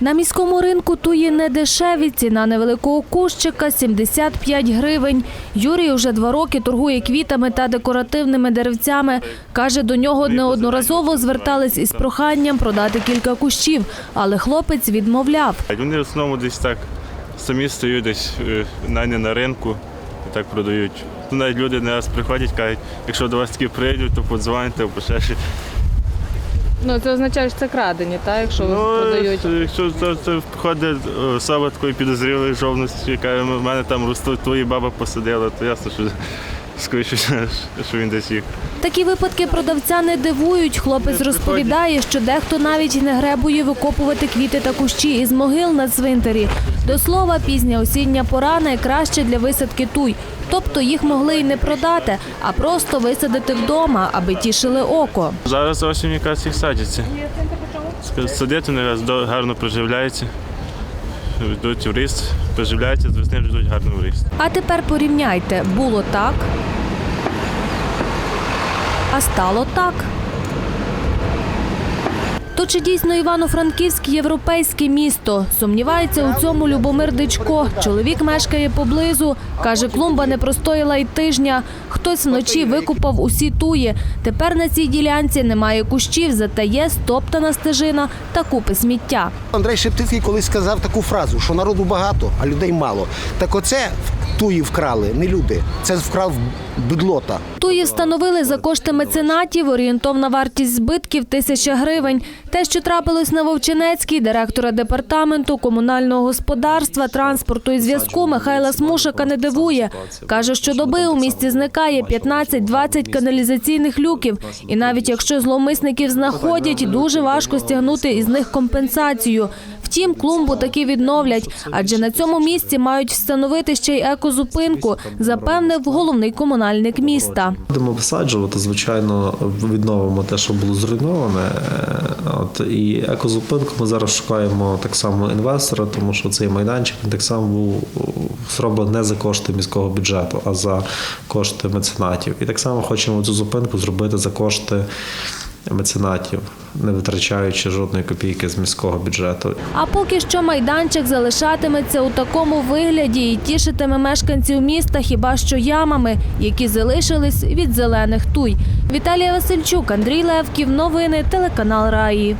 На міському ринку туї не дешеві. Ціна невеликого кущика 75 гривень. Юрій уже два роки торгує квітами та декоративними деревцями. Каже, до нього неодноразово звертались із проханням продати кілька кущів, але хлопець відмовляв. Вони в основному десь так самі стають десь е, на ринку і так продають. Навіть люди не раз приходять, кажуть, якщо до вас такі прийдуть, то подзвоните або ще. Ну, це означає, що це крадені, так? Якщо продають. Ну, якщо це, це входить особа такої підозрілої жовності, яка в мене там ростуть, твої баба посадила, то ясно, що скоріше, що він десь їх. Такі випадки продавця не дивують. Хлопець розповідає, що дехто навіть не гребує викопувати квіти та кущі із могил на цвинтарі. До слова, пізня осіння пора найкраще для висадки туй. Тобто їх могли й не продати, а просто висадити вдома, аби тішили око. Зараз осінь якраз їх садяться. Садити вони раз гарно проживляються, йдуть в ріст, поживляються, з весни йдуть гарно в ріст. А тепер порівняйте, було так, а стало так. То чи дійсно Івано-Франківськ європейське місто? Сумнівається у цьому Любомир Дичко. Чоловік мешкає поблизу. Каже, клумба не простояла й тижня. Хтось вночі викупав усі туї. Тепер на цій ділянці немає кущів, зате є стоптана стежина та купи сміття. Андрей Шептицький колись сказав таку фразу, що народу багато, а людей мало. Так оце туї вкрали, не люди. Це вкрав бедлота. Туї встановили за кошти меценатів. Орієнтовна вартість збитків – тисяча гривень. Те, що трапилось на Вовчинецькій, директора департаменту комунального господарства, транспорту і зв'язку Михайла Смушака не дивує. Каже, що доби у місті зникає 15-20 каналізаційних люків. І навіть якщо зловмисників знаходять, дуже важко стягнути із них компенсацію. Втім, клумбу таки відновлять, адже на цьому місці мають встановити ще й екозупинку, запевнив головний комунальник міста. Будемо висаджувати, звичайно, відновимо те, що було зруйноване. Е, От і екозупинку ми зараз шукаємо так само інвестора, тому що цей майданчик так само був зроблений не за кошти міського бюджету, а за кошти меценатів. І так само хочемо цю зупинку зробити за кошти меценатів, не витрачаючи жодної копійки з міського бюджету. А поки що майданчик залишатиметься у такому вигляді і тішитиме мешканців міста хіба що ямами, які залишились від зелених туй. Віталія Васильчук, Андрій Левків. Новини телеканал Раї.